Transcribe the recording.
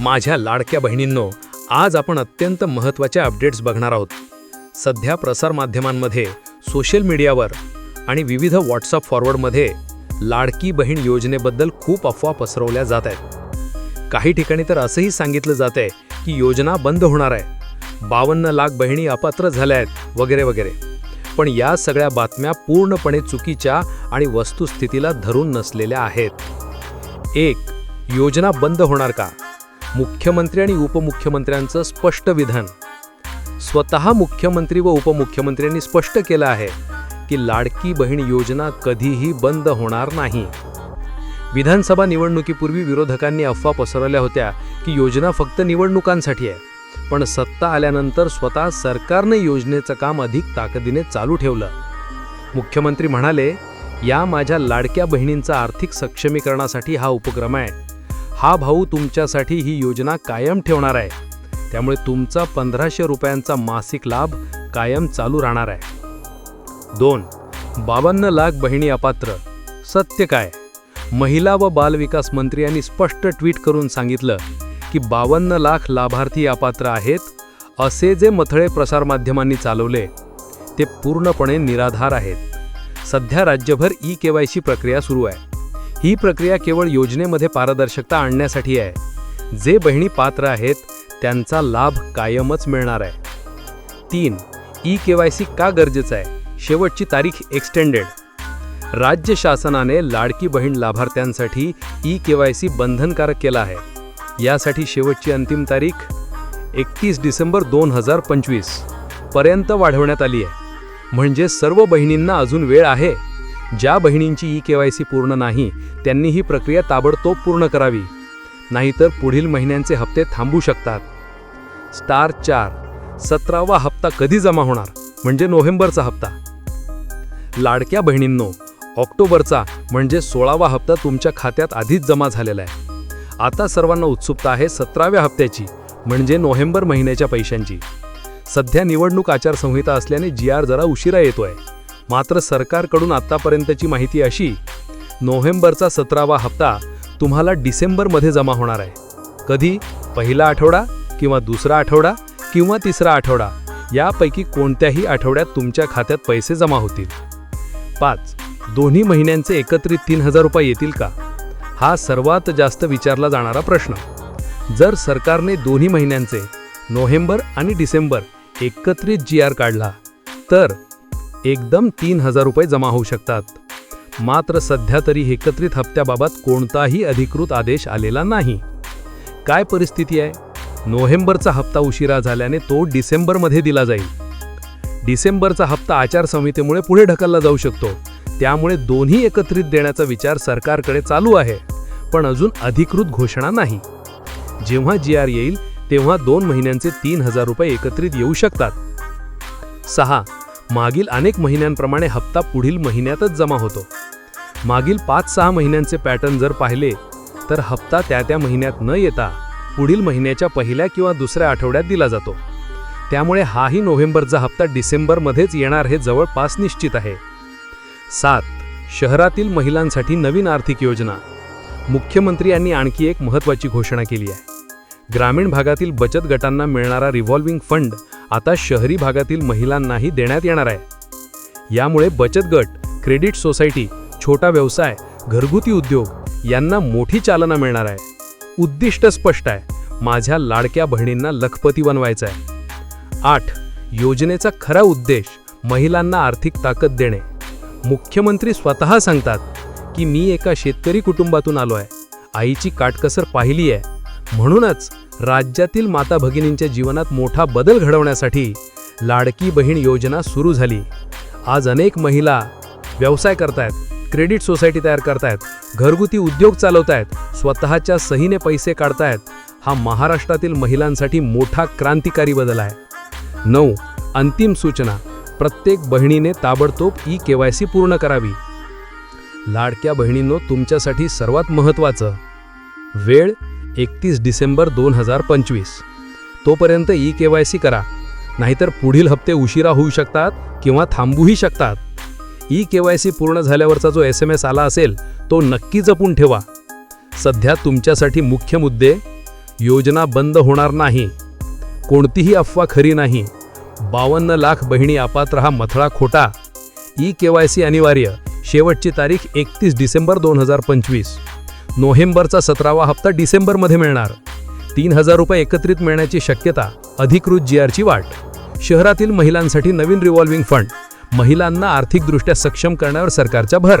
माझ्या लाडक्या बहिणींनो आज आपण अत्यंत महत्त्वाच्या अपडेट्स बघणार आहोत. सध्या प्रसारमाध्यमांमध्ये सोशल मीडियावर आणि विविध व्हॉट्सअप फॉरवर्डमध्ये लाडकी बहीण योजनेबद्दल खूप अफवा पसरवल्या जात आहेत. काही ठिकाणी तर असंही सांगितलं जात आहे की योजना बंद होणार आहे. बावन्न लाख बहिणी अपात्र झाल्या आहेत वगैरे वगैरे. पण या सगळ्या बातम्या पूर्णपणे चुकीच्या आणि वस्तुस्थितीला धरून नसलेल्या आहेत. एक योजना बंद होणार का? मुख्यमंत्री आणि उपमुख्यमंत्र्यांचं स्पष्ट विधान. स्वतः मुख्यमंत्री व उपमुख्यमंत्र्यांनी स्पष्ट केलं आहे की लाडकी बहीण योजना कधीही बंद होणार नाही. विधानसभा निवडणुकीपूर्वी विरोधकांनी अफवा पसरवल्या होत्या की योजना फक्त निवडणुकांसाठी आहे पण सत्ता आल्यानंतर स्वतः सरकारने योजनेचं काम अधिक ताकदीने चालू ठेवलं. मुख्यमंत्री म्हणाले या माझ्या लाडक्या बहिणींचा आर्थिक सक्षमीकरणासाठी हा उपक्रम आहे. हा भाऊ तुमच्यासाठी ही योजना कायम ठेवणार आहे. त्यामुळे तुमचा पंधराशे रुपयांचा मासिक लाभ कायम चालू राहणार आहे. दोन बावन्न लाख बहिणी अपात्र. सत्य काय? महिला व बालविकास मंत्री यांनी स्पष्ट ट्विट करून सांगितलं की बावन्न लाख लाभार्थी अपात्र आहेत असे जे मथळे प्रसारमाध्यमांनी चालवले ते पूर्णपणे निराधार आहेत. सध्या राज्यभर ई के वाय सी प्रक्रिया सुरू आहे. ही प्रक्रिया केवळ योजनेमध्ये पारदर्शकता आणण्यासाठी आहे. जे बहिणी पात्र आहेत त्यांचा लाभ कायमच मिळणार आहे. तीन ई के वाय सी का गरजेचं आहे? शेवटची तारीख एक्सटेंडेड राज्य शासनाने लाडकी बहीण लाभार्थ्यांसाठी ई के वाय सी बंधनकारक केला आहे. यासाठी शेवटची अंतिम तारीख एकतीस डिसेंबर दोन हजार पंचवीसपर्यंत वाढवण्यात आली आहे. म्हणजे सर्व बहिणींना अजून वेळ आहे? ज्या बहिणींची ई के वाय सी पूर्ण नाही त्यांनी ही प्रक्रिया ताबडतोब पूर्ण करावी. नाहीतर पुढील महिन्यांचे हप्ते थांबू शकतात. स्टार चार सतरावा हप्ता कधी जमा होणार? म्हणजे नोव्हेंबरचा हप्ता. लाडक्या बहिणींनो ऑक्टोबरचा म्हणजे सोळावा हप्ता तुमच्या खात्यात आधीच जमा झालेला आहे. आता सर्वांना उत्सुकता आहे सतराव्या हप्त्याची म्हणजे नोव्हेंबर महिन्याच्या पैशांची. सध्या निवडणूक आचारसंहिता असल्याने जी आर जरा उशिरा येतोय. मात्र सरकारकडून आत्तापर्यंतची माहिती अशी नोव्हेंबरचा सतरावा हप्ता तुम्हाला डिसेंबरमध्ये जमा होणार आहे. कधी? पहिला आठवडा किंवा दुसरा आठवडा किंवा तिसरा आठवडा? यापैकी कोणत्याही आठवड्यात तुमच्या खात्यात पैसे जमा होतील. पाच. दोन्ही महिन्यांचे एकत्रित तीन हजार रुपये येतील का? हा सर्वात जास्त विचारला जाणारा प्रश्न. जर सरकारने दोन्ही महिन्यांचे नोव्हेंबर आणि डिसेंबर एकत्रित जी आर काढला तर एकदम तीन हजार रुपये जमा होऊ शकतात. मात्र सध्या तरी एकत्रित हप्त्याबाबत कोणताही अधिकृत आदेश आलेला नाही. काय परिस्थिती आहे? नोव्हेंबरचा हप्ता उशिरा झाल्याने तो डिसेंबरमध्ये दिला जाईल. डिसेंबरचा हप्ता आचारसंहितेमुळे पुढे ढकलला जाऊ शकतो. त्यामुळे दोन्ही एकत्रित देण्याचा विचार सरकारकडे चालू आहे. पण अजून अधिकृत घोषणा नाही. जेव्हा जी आर येईल तेव्हा दोन महिन्यांचे तीन हजार रुपये एकत्रित येऊ शकतात. सहा. मागील अनेक महिन्यांप्रमाणे हप्ता पुढील महिन्यातच जमा होतो. मागील पाच सहा महिन्यांचे पॅटर्न जर पाहिले तर हप्ता त्या त्या महिन्यात न येता पुढील महिन्याच्या पहिल्या किंवा दुसऱ्या आठवड्यात दिला जातो. त्यामुळे हाही नोव्हेंबरचा हप्ता डिसेंबरमध्येच येणार हे जवळपास निश्चित आहे. सात. शहरातील महिलांसाठी नवीन आर्थिक योजना. मुख्यमंत्री यांनी आणखी एक महत्त्वाची घोषणा केली आहे. ग्रामीण भागातील बचत गटांना मिळणारा रिव्हॉल्विंग फंड आता शहरी भागातील महिलांनाही देण्यात येणार आहे. यामुळे बचत गट क्रेडिट सोसायटी छोटा व्यवसाय घरगुती उद्योग यांना मोठी चालना मिळणार आहे. उद्दिष्ट स्पष्ट आहे. माझ्या लाडक्या बहिणींना लखपती बनवायचं आहे आठ. योजनेचा खरा उद्देश महिलांना आर्थिक ताकद देणे. मुख्यमंत्री स्वतः सांगतात की मी एका शेतकरी कुटुंबातून आलो आहे आईची काटकसर पाहिली आहे म्हणूनच राज्यातील माता भगिनींच्या जीवनात मोठा बदल घडवण्यासाठी लाडकी बहीण योजना सुरू झाली. आज अनेक महिला व्यवसाय करतायत क्रेडिट सोसायटी तयार करतायत घरगुती उद्योग चालवतायत स्वतःच्या सहीने पैसे काढतायत. हा महाराष्ट्रातील महिलांसाठी मोठा क्रांतिकारी बदल आहे. नऊ अंतिम सूचना. प्रत्येक बहिणीने ताबडतोब ई के वाय सी पूर्ण करावी. लाडक्या बहिणींनो तुमच्यासाठी सर्वात महत्त्वाचं. वेळ एकतीस डिसेंबर दोन हजार पंचवीस. तोपर्यंत ई के वाय सी करा. नाहीतर पुढील हप्ते उशिरा होऊ शकतात किंवा थांबूही शकतात. ई के वाय सी पूर्ण झाल्यावरचा जो एस एम एस आला असेल तो नक्की जपून ठेवा. सध्या तुमच्यासाठी मुख्य मुद्दे योजना बंद होणार नाही. कोणतीही अफवा खरी नाही. बावन्न लाख बहिणी अपात्र हा मथळा खोटा. ई के वाय सी अनिवार्य. शेवटची तारीख एकतीस डिसेंबर दोन हजार पंचवीस. नोव्हेंबरचा सतरावा हप्ता डिसेंबरमध्ये मिळणार. तीन हजार रुपये एकत्रित मिळण्याची शक्यता अधिकृत जी आरची वाट. शहरातील महिलांसाठी नवीन रिव्हॉल्व्हिंग फंड महिलांना आर्थिकदृष्ट्या सक्षम करण्यावर सरकारचा भर.